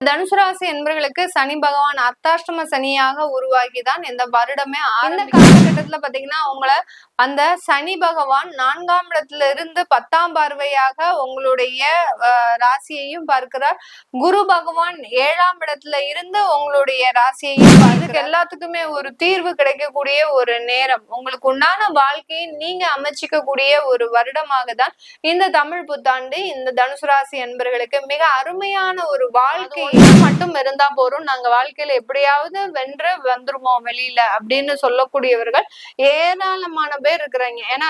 தனுசு ராசி என்பவர்களுக்கு சனி பகவான் அர்த்தாஷ்டம சனியாக உருவாகிதான் இந்த வருடமே இந்த காலகட்டத்துல பாத்தீங்கன்னா உங்களை அந்த சனி பகவான் நான்காம் இடத்துல இருந்து பத்தாம் பார்வையாக உங்களுடைய ராசியையும் பார்க்கிறார். குரு பகவான் ஏழாம் இடத்துல இருந்து உங்களுடைய ராசியையும் அதுக்கு எல்லாத்துக்குமே ஒரு தீர்வு கிடைக்கக்கூடிய ஒரு நேரம். உங்களுக்கு உண்டான வாழ்க்கையை நீங்க அமைச்சிக்கக்கூடிய ஒரு வருடமாக தான் இந்த தமிழ் புத்தாண்டு இந்த தனுசு ராசி என்பர்களுக்கு மிக அருமையான ஒரு வாழ்க்கை மட்டும் இருந்தா போறோம் நாங்க வாழ்க்கையில எப்படியாவது வென்று வந்துருவோம் வெளியில அப்படின்னு சொல்லக்கூடியவர்கள் ஏராளமான பேர் இருக்கிறாங்க. ஏன்னா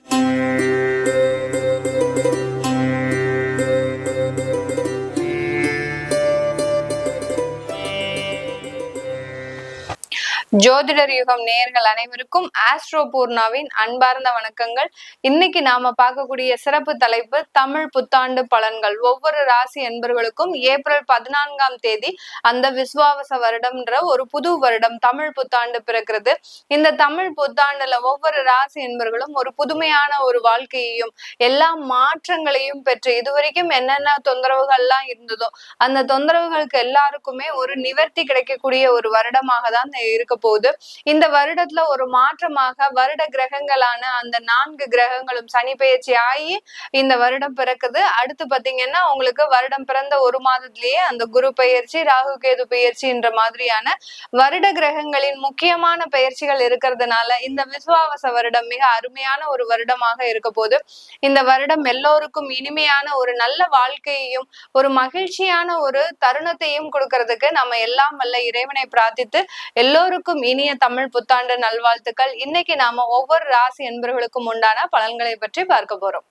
ஜோதிடர் யுகம் நேர்கள் அனைவருக்கும் ஆஸ்ட்ரோ பூர்ணாவின் அன்பார்ந்த வணக்கங்கள். இன்னைக்கு நாம பார்க்கக்கூடிய சிறப்பு தலைப்பு தமிழ் புத்தாண்டு பலன்கள். ஒவ்வொரு ராசி என்பர்களுக்கும் ஏப்ரல் பதினான்காம் தேதி அந்த விஸ்வாவச வருடம்ன்ற ஒரு புது வருடம் தமிழ் புத்தாண்டு பிறக்கிறது. இந்த தமிழ் புத்தாண்டுல ஒவ்வொரு ராசி என்பர்களும் ஒரு புதுமையான ஒரு வாழ்க்கையையும் எல்லா மாற்றங்களையும் பெற்று இதுவரைக்கும் என்னென்ன தொந்தரவுகள்லாம் இருந்ததோ அந்த தொந்தரவுகளுக்கு எல்லாருக்குமே ஒரு நிவர்த்தி கிடைக்கக்கூடிய ஒரு வருடமாக தான் இருக்க போகுது இந்த வருடத்துல ஒரு மாற்றமாக வருட கிரகங்களான அந்த நான்கு கிரகங்களும் சனி பெயர்ச்சி ஆகி இந்த வருடம் பிறக்குது. அடுத்து பாத்தீங்கன்னா உங்களுக்கு வருடம் பிறந்த ஒரு மாதத்திலேயே அந்த குரு பெயர்ச்சி ராகு கேது பெயர்ச்சின்ற மாதிரியான வருட கிரகங்களின் முக்கியமான பெயர்ச்சிகள் இருக்கிறதுனால இந்த விசுவாவச வருடம் மிக அருமையான ஒரு வருடமாக இருக்க போது இந்த வருடம் எல்லோருக்கும் இனிமையான ஒரு நல்ல வாழ்க்கையையும் ஒரு மகிழ்ச்சியான ஒரு தருணத்தையும் கொடுக்கறதுக்கு நம்ம எல்லாம் வல்ல இறைவனை பிரார்த்தித்து எல்லோருக்கும் இனிய தமிழ் புத்தாண்டு நல்வாழ்த்துக்கள். இன்னைக்கு நாம ஒவ்வொரு ராசி என்பர்களுக்கும் உண்டான பலன்களை பற்றி பார்க்க போறோம்.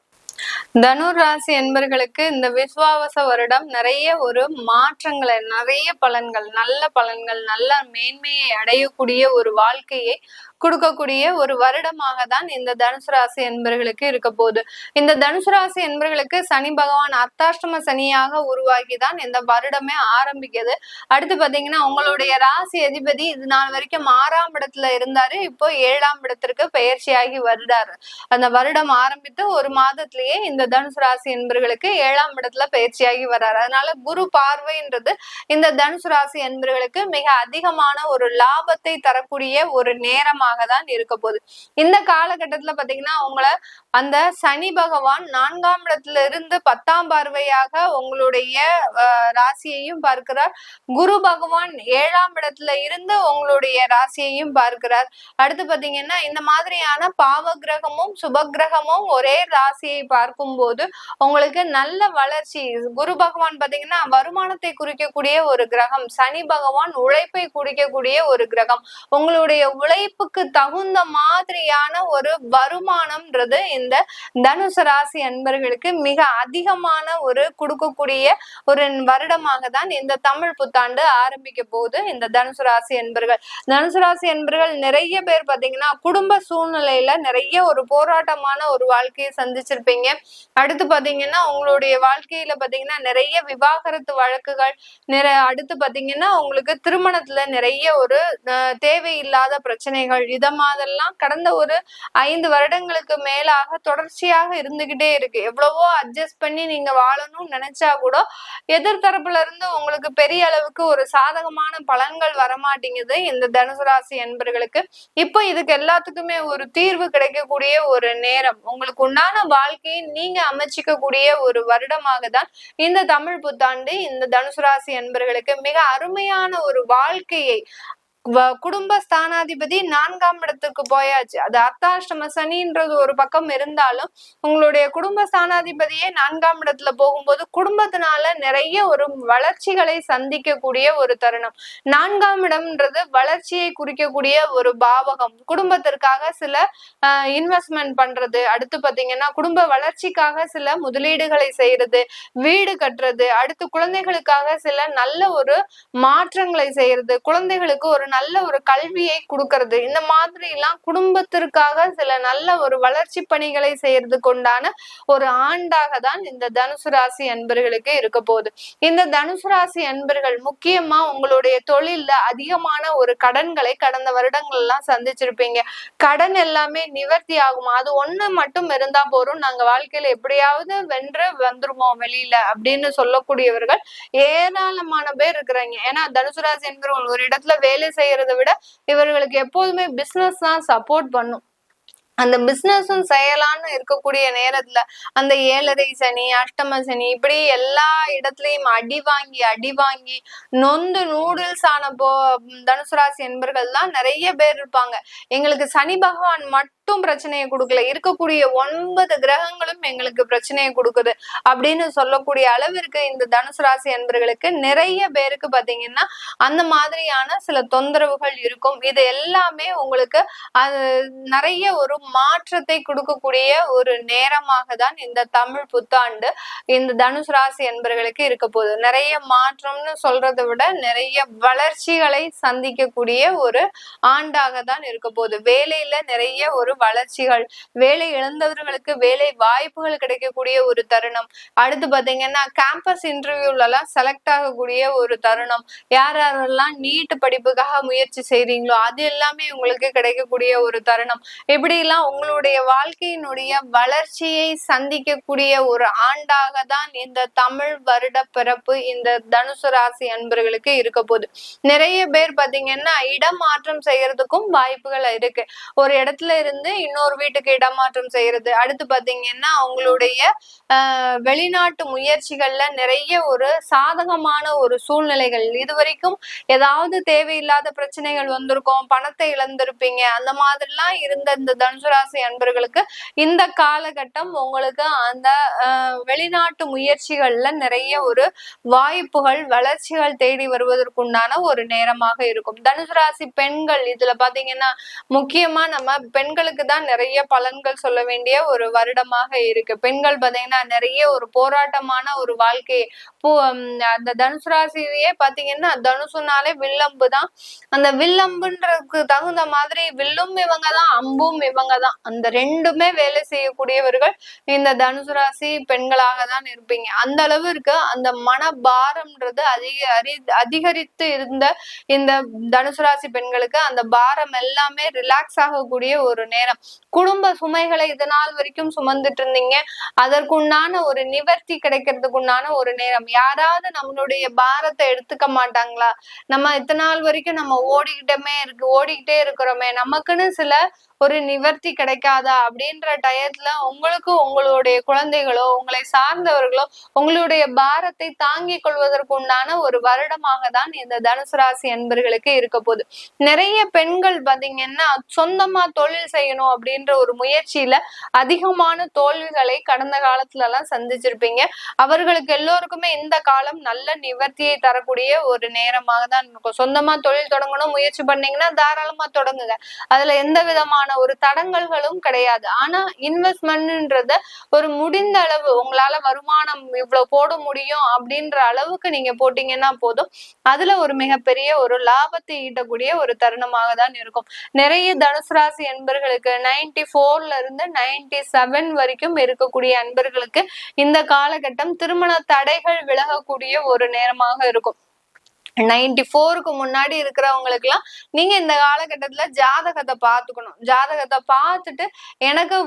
தனுர் ராசி என்பர்களுக்கு இந்த விஸ்வாவச வருடம் நிறைய ஒரு மாற்றங்களை நிறைய பலன்கள் நல்ல பலன்கள் நல்ல மேன்மையை அடையக்கூடிய ஒரு வாழ்க்கையை கொடுக்கக்கூடிய ஒரு வருடமாக தான் இந்த தனுசு ராசி என்பர்களுக்கு இருக்க போகுது. இந்த தனுசு ராசி என்பர்களுக்கு சனி பகவான் அர்த்தாஷ்டம சனியாக உருவாகி தான் இந்த வருடமே ஆரம்பிக்குது. அடுத்து பாத்தீங்கன்னா உங்களுடைய ராசி அதிபதி இது நாள் வரைக்கும் ஆறாம் இடத்துல இருந்தாரு. இப்போ ஏழாம் இடத்திற்கு பயிற்சியாகி வருடாரு அந்த வருடம் ஆரம்பித்து ஒரு மாதத்திலேயே இந்த தனுசு ராசி என்பர்களுக்கு ஏழாம் இடத்துல பயிற்சியாகி வர்றாரு. அதனால குரு பார்வைன்றது இந்த தனுசு ராசி என்பர்களுக்கு மிக அதிகமான ஒரு லாபத்தை தரக்கூடிய ஒரு நேரமாக அதிகமாக தான் இருக்க போகுது இந்த காலகட்டத்துல பாத்தீங்கன்னா உங்களை அந்த சனி பகவான் நான்காம் இடத்துல இருந்து பத்தாம் பார்வையாக உங்களுடைய ராசியையும் பார்க்கிறார். குரு பகவான் ஏழாம் இடத்துல இருந்து உங்களுடைய ராசியையும் பார்க்கிறார். அடுத்து பாத்தீங்கன்னா இந்த மாதிரியான பாவ கிரகமும் சுப கிரகமும் ஒரே ராசியை பார்க்கும் போது உங்களுக்கு நல்ல வளர்ச்சி குரு பகவான் பாத்தீங்கன்னா வருமானத்தை குறிக்கக்கூடிய ஒரு கிரகம் சனி பகவான் உழைப்பை குறிக்கக்கூடிய ஒரு கிரகம் உங்களுடைய உழைப்புக்கு தகுந்த மாதிரியான ஒரு வருமானம்ன்றது இந்த தனுசு ராசி அன்பர்களுக்கு மிக அதிகமான ஒரு கொடுக்கக்கூடிய ஒரு வருடமாக தான் இந்த தமிழ் புத்தாண்டு ஆரம்பிக்க போகுது இந்த தனுசு ராசி என்பர்கள் தனுசு ராசி என்பர்கள் நிறைய பேர் பாத்தீங்கன்னா குடும்ப சூழ்நிலையில நிறைய ஒரு போராட்டமான ஒரு வாழ்க்கையை சந்திச்சிருப்பீங்க. அடுத்து பாத்தீங்கன்னா உங்களுடைய வாழ்க்கையில பாத்தீங்கன்னா நிறைய விவாகரத்து வழக்குகள் நிறைய அடுத்து பாத்தீங்கன்னா உங்களுக்கு திருமணத்துல நிறைய ஒரு அஹ், தேவையில்லாத பிரச்சனைகள் இத மாதிரிலாம் கடந்த ஒரு ஐந்து வருடங்களுக்கு மேலாக தொடர்ச்சியாக இருந்துகிட்டே இருக்கு. எவ்வளவோ அட்ஜஸ்ட் பண்ணி நீங்க வாழணும்னு நினைச்சா கூட எதிர்த்தரப்புல இருந்து உங்களுக்கு பெரிய அளவுக்கு ஒரு சாதகமான பலன்கள் வரமாட்டேங்குது இந்த தனுசு ராசி என்பர்களுக்கு இப்போ இதுக்கு எல்லாத்துக்குமே ஒரு தீர்வு கிடைக்கக்கூடிய ஒரு நேரம். உங்களுக்கு உண்டான வாழ்க்கையை நீங்க அமைச்சிக்கக்கூடிய ஒரு வருடமாக தான் இந்த தமிழ் புத்தாண்டு இந்த தனுசு ராசி என்பர்களுக்கு மிக அருமையான ஒரு வாழ்க்கையை குடும்ப ஸ்தானாதிபதி நான்காம் இடத்துக்கு போயாச்சு. அது அர்த்தாஷ்டம சனின்றது ஒரு பக்கம் இருந்தாலும் உங்களுடைய குடும்ப ஸ்தானாதிபதியே நான்காம் இடத்துல போகும்போது குடும்பத்தினால நிறைய ஒரு வளர்ச்சிகளை சந்திக்கக்கூடிய ஒரு தருணம். நான்காம் இடம்ன்றது வளர்ச்சியை குறிக்கக்கூடிய ஒரு பாவகம். குடும்பத்திற்காக சில இன்வெஸ்ட்மெண்ட் பண்றது. அடுத்து பாத்தீங்கன்னா குடும்ப வளர்ச்சிக்காக சில முதலீடுகளை செய்யறது வீடு கட்டுறது. அடுத்து குழந்தைகளுக்காக சில நல்ல ஒரு மாற்றங்களை செய்யறது குழந்தைகளுக்கு ஒரு நல்ல ஒரு கல்வியை கொடுக்கறது. இந்த மாதிரி எல்லாம் குடும்பத்திற்காக சில நல்ல ஒரு வளர்ச்சி பணிகளை செய்யறதுக்கு உண்டான ஒரு ஆண்டாக தான் இந்த தனுசு ராசி அன்பர்களுக்கு இருக்க போகுது. இந்த தனுசு ராசி அன்பர்கள் முக்கியமா உங்களுடைய தொழில்ல அதிகமான ஒரு கடன்களை கடந்த வருடங்கள் எல்லாம் சந்திச்சிருப்பீங்க. கடன் எல்லாமே நிவர்த்தி ஆகும். அது ஒண்ணு மட்டும் இருந்தா போறோம் நாங்க வாழ்க்கையில எப்படியாவது வென்று வந்துருமோ வெளியில அப்படின்னு சொல்லக்கூடியவர்கள் ஏராளமான பேர் இருக்கிறாங்க. ஏன்னா தனுசு ராசி என்பவர்கள் ஒரு இடத்துல வேலை செய்யறதை விட இவர்களுக்கு எப்போதுமே பிசினஸ் தான் சப்போர்ட் பண்ணும். அந்த பிசினஸும் செய்யலான்னு இருக்கக்கூடிய நேரத்துல அந்த ஏழரை சனி அஷ்டம சனி இப்படி எல்லா இடத்துலயும் அடி வாங்கி அடி வாங்கி நொந்து நூடுல்ஸ் ஆன போ தனுசு ராசி என்பர்கள் தான் நிறைய பேர் இருப்பாங்க. எங்களுக்கு சனி பகவான் மட்டும் பிரச்சனையை கொடுக்கல. இருக்கக்கூடிய ஒன்பது கிரகங்களும் எங்களுக்கு பிரச்சனையை கொடுக்குது. அப்படின்னு சொல்லக்கூடிய அளவிற்கு இந்த தனுசு ராசி அன்பர்களுக்கு நிறைய பேருக்கு பாத்தீங்கன்னா அந்த மாதிரியான சில தொந்தரவுகள் இருக்கும். இது எல்லாமே உங்களுக்கு அது நிறைய ஒரு மாற்றத்தை கொடுக்கக்கூடிய ஒரு நேரமாக தான் இந்த தமிழ் புத்தாண்டு இந்த தனுசு ராசி என்பர்களுக்கு இருக்க போகுது. நிறைய மாற்றம்னு சொல்றதை விட நிறைய வளர்ச்சிகளை சந்திக்கக்கூடிய ஒரு ஆண்டாக தான் இருக்க போகுது. வேலையில நிறைய ஒரு வளர்ச்சிகள் வேலை இழந்தவர்களுக்கு வேலை வாய்ப்புகள் கிடைக்கக்கூடிய ஒரு தருணம். அடுத்து பாத்தீங்கன்னா கேம்பஸ் இன்டர்வியூல எல்லாம் செலக்ட் ஆகக்கூடிய ஒரு தருணம். யார் யாரெல்லாம் நீட் படிப்புக்காக முயற்சி செய்றீங்களோ அது எல்லாமே உங்களுக்கு கிடைக்கக்கூடிய ஒரு தருணம். இப்படி எல்லாம் உங்களுடைய வாழ்க்கையினுடைய வளர்ச்சியை சந்திக்கக்கூடிய ஒரு ஆண்டாக தான் இந்த தமிழ் வருட பிறப்பு இந்த தனுசு ராசி அன்பர்களுக்கு இருக்க போகுது. நிறைய பேர் பாத்தீங்கன்னா இடமாற்றம் செய்யறதுக்கும் வாய்ப்புகள் இருக்கு. ஒரு இடத்துல இருந்து இன்னொரு வீட்டுக்கு இடமாற்றம் செய்யறது. அடுத்து பாத்தீங்கன்னா அவங்களுடைய வெளிநாட்டு முயற்சிகள்ல நிறைய ஒரு சாதகமான ஒரு சூழ்நிலைகள். இது வரைக்கும் ஏதாவது தேவையில்லாத பிரச்சனைகள் வந்திருக்கும் பணத்தை இழந்திருப்பீங்க அந்த மாதிரிலாம் இருந்த இந்த தனுசு ராசி அன்பர்களுக்கு இந்த காலகட்டம் உங்களுக்கு அந்த வெளிநாட்டு முயற்சிகள்ல நிறைய ஒரு வாய்ப்புகள் வளர்ச்சிகள் தேடி வருவதற்குண்டான ஒரு நேரமாக இருக்கும். தனுசு ராசி பெண்கள் இதுல பாத்தீங்கன்னா முக்கியமா நம்ம பெண்களுக்கு தான் நிறைய பலன்கள் சொல்ல வேண்டிய ஒரு வருடமாக இருக்கு. பெண்கள் பாத்தீங்கன்னா நிறைய ஒரு போராட்டமான ஒரு வாழ்க்கை. பூ அந்த தனுசு ராசியே பாத்தீங்கன்னா தனுசுனாலே வில்லம்பு தான். அந்த வில்லம்புன்றதுக்கு தகுந்த மாதிரி வில்லும் இவங்க தான் அம்பும் இவங்க தான். அந்த ரெண்டுமே வேலை செய்யக்கூடியவர்கள் இந்த தனுசு ராசி பெண்களாக தான் இருப்பீங்க. அந்த அளவிற்கு அந்த மனபாரம்ன்றது அதிக அறி அதிகரித்து இருந்த இந்த தனுசு ராசி பெண்களுக்கு அந்த பாரம் எல்லாமே ரிலாக்ஸ் ஆகக்கூடிய ஒரு நேரம். குடும்ப சுமைகளை இதனால் வரைக்கும் சுமந்துட்டு இருந்தீங்க அதற்குண்டான ஒரு நிவர்த்தி கிடைக்கிறதுக்குண்டான ஒரு நேரம். யாராவது நம்மளுடைய பாரத்தை எடுத்துக்க மாட்டாங்களா? நம்ம இத்தனை நாள் வரைக்கும் நம்ம ஓடிக்கிட்டமே இருக்கு ஓடிக்கிட்டே இருக்கிறோமே. நமக்குன்னு சில ஒரு நிவர்த்தி கிடைக்காதா? அப்படின்ற டயத்துல உங்களுக்கு உங்களுடைய குழந்தைகளோ உங்களை சார்ந்தவர்களோ உங்களுடைய பாரத்தை தாங்கிக் கொள்வதற்கு உண்டான ஒரு வருடமாக தான் இந்த தனுசு ராசி என்பர்களுக்கு இருக்க போகுது. நிறைய பெண்கள் பாத்தீங்கன்னா சொந்தமா தொழில் செய்யணும் அப்படின்ற ஒரு முயற்சியில அதிகமான தோல்விகளை கடந்த காலத்துல எல்லாம் சந்திச்சிருப்பீங்க. அவர்களுக்கு எல்லோருக்குமே இந்த காலம் நல்ல நிவர்த்தியை தரக்கூடிய ஒரு நேரமாக தான் இருக்கும். சொந்தமா தொழில் தொடங்கணும் முயற்சி பண்ணீங்கன்னா தாராளமா தொடங்குங்க. அதுல எந்த விதமான விதமான ஒரு தடங்கல்களும் கிடையாது. ஆனா இன்வெஸ்ட்மெண்ட்ன்றத ஒரு முடிந்த அளவு உங்களால வருமானம் இவ்வளவு போட முடியும் அப்படின்ற அளவுக்கு நீங்க போட்டீங்கன்னா போதும். அதுல ஒரு மிகப்பெரிய ஒரு லாபத்தை ஈட்டக்கூடிய ஒரு தருணமாக தான் இருக்கும். நிறைய தனுசு ராசி என்பர்களுக்கு நைன்டி போர்ல இருந்து நைன்டி செவன் வரைக்கும் இருக்கக்கூடிய அன்பர்களுக்கு இந்த காலகட்டம் திருமண தடைகள் விலகக்கூடிய ஒரு நேரமாக இருக்கும். நைன்டி ஃபோருக்கு முன்னாடி இருக்கிறவங்களுக்கு எல்லாம் நீங்க இந்த காலகட்டத்துல ஜாதகத்தை பார்த்துக்கணும். ஜாதகத்தை பார்த்துட்டு எனக்கு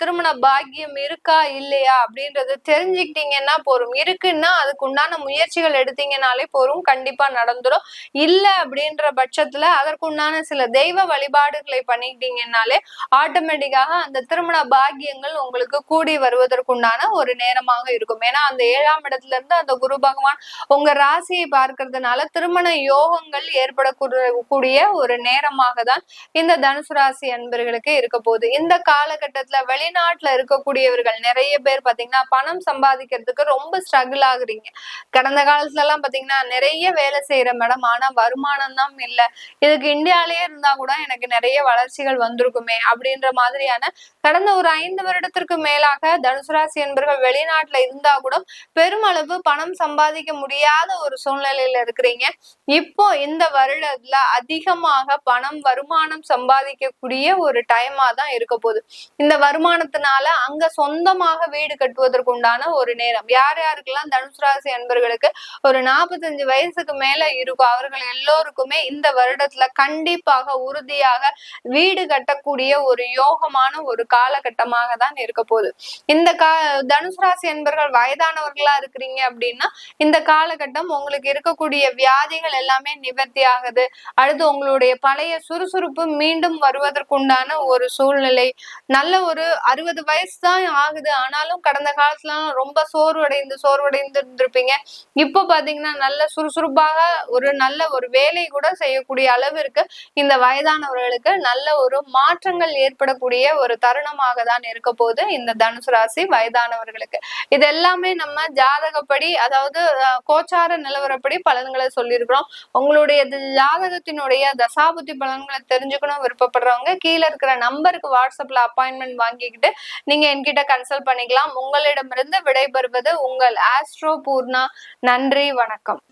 திருமண பாக்கியம் இருக்கா இல்லையா அப்படின்றது தெரிஞ்சுக்கிட்டீங்கன்னா போரும் இருக்குன்னா அதுக்கு உண்டான முயற்சிகள் எடுத்தீங்கனாலே போரும் கண்டிப்பா நடந்துடும் இல்ல அப்படின்ற பட்சத்துல அதற்குண்டான சில தெய்வ வழிபாடுகளை பண்ணிக்கிட்டீங்கன்னாலே ஆட்டோமேட்டிக்காக அந்த திருமண பாக்கியங்கள் உங்களுக்கு கூடி வருவதற்குண்டான ஒரு நேரமாக இருக்கும். ஏன்னா அந்த ஏழாம் இடத்துல இருந்து அந்த குரு பகவான் உங்க ராசியை பார்க்கறதுனால திருமண யோகங்கள் ஏற்படக்கூடிய ஒரு நேரமாக தான் இந்த தனுசு ராசி அன்பர்களுக்கு இருக்க போகுது. இந்த காலகட்டத்துல வெளிநாட்டுல இருக்கக்கூடியவர்கள் நிறைய பேர் பாத்தீங்கன்னா பணம் சம்பாதிக்கிறதுக்கு ரொம்ப ஸ்ட்ரகிள் ஆகுறீங்க. கடந்த காலத்துல எல்லாம் பாத்தீங்கன்னா நிறைய வேலை செய்யற மேடம் ஆனா வருமானம் தான் இல்ல. இதுக்கு இந்தியாலேயே இருந்தா கூட எனக்கு நிறைய வளர்ச்சிகள் வந்திருக்குமே அப்படின்ற மாதிரியான கடந்த ஒரு ஐந்து வருடத்திற்கு மேலாக தனுசு ராசி என்பர்கள் வெளிநாட்டுல இருந்தா கூட பெருமளவு பணம் சம்பாதிக்க முடியாத ஒரு சூழ்நிலையில இருக்கிறீங்க. இருந்தீங்க இப்போ இந்த வருடத்துல அதிகமாக பணம் வருமானம் சம்பாதிக்கக்கூடிய ஒரு டைமா தான் இருக்க போகுது. இந்த வருமானத்தினால அங்க சொந்தமாக வீடு கட்டுவதற்கு உண்டான ஒரு நேரம். யார் யாருக்கெல்லாம் தனுசு ராசி அன்பர்களுக்கு ஒரு நாற்பத்தஞ்சு வயசுக்கு மேல இருக்கும் அவர்கள் எல்லோருக்குமே இந்த வருடத்துல கண்டிப்பாக உறுதியாக வீடு கட்டக்கூடிய ஒரு யோகமான ஒரு காலகட்டமாக தான் இருக்க போகுது. இந்த கா தனுசு ராசி என்பர்கள் வயதானவர்களா இருக்கிறீங்க அப்படின்னா இந்த காலகட்டம் உங்களுக்கு இருக்கக்கூடிய வியாதிகள் எல்லாமே நிவர்த்தி ஆகுது. அடுத்து உங்களுடைய பழைய சுறுசுறுப்பு மீண்டும் வருவதற்குண்டான ஒரு சூழ்நிலை. நல்ல ஒரு அறுபது வயசு தான் ஆகுது. ஆனாலும் கடந்த காலத்துல ரொம்ப சோர்வடைந்து சோர்வடைந்து இருந்திருப்பீங்க இப்போ பாத்தீங்கன்னா நல்ல சுறுசுறுப்பாக ஒரு நல்ல ஒரு வேலை கூட செய்யக்கூடிய அளவிற்கு இந்த வயதானவர்களுக்கு நல்ல ஒரு மாற்றங்கள் ஏற்படக்கூடிய ஒரு தருணமாக தான் இருக்க போது இந்த தனுசு ராசி வயதானவர்களுக்கு. இது எல்லாமே நம்ம ஜாதகப்படி அதாவது கோச்சார நிலவரப்படி பலன்களை பலன்களை சொல்லியிருக்கிறோம். உங்களுடைய ஜாதகத்தினுடைய தசாபுத்தி பலன்களை தெரிஞ்சுக்கணும் விருப்பப்படுறவங்க கீழே இருக்கிற நம்பருக்கு வாட்ஸ்அப்ல அப்பாயின்மெண்ட் வாங்கிக்கிட்டு நீங்க என்கிட்ட கன்சல்ட் பண்ணிக்கலாம். உங்களிடமிருந்து விடைபெறுவது உங்கள் ஆஸ்ட்ரோ பூர்ணா. நன்றி வணக்கம்.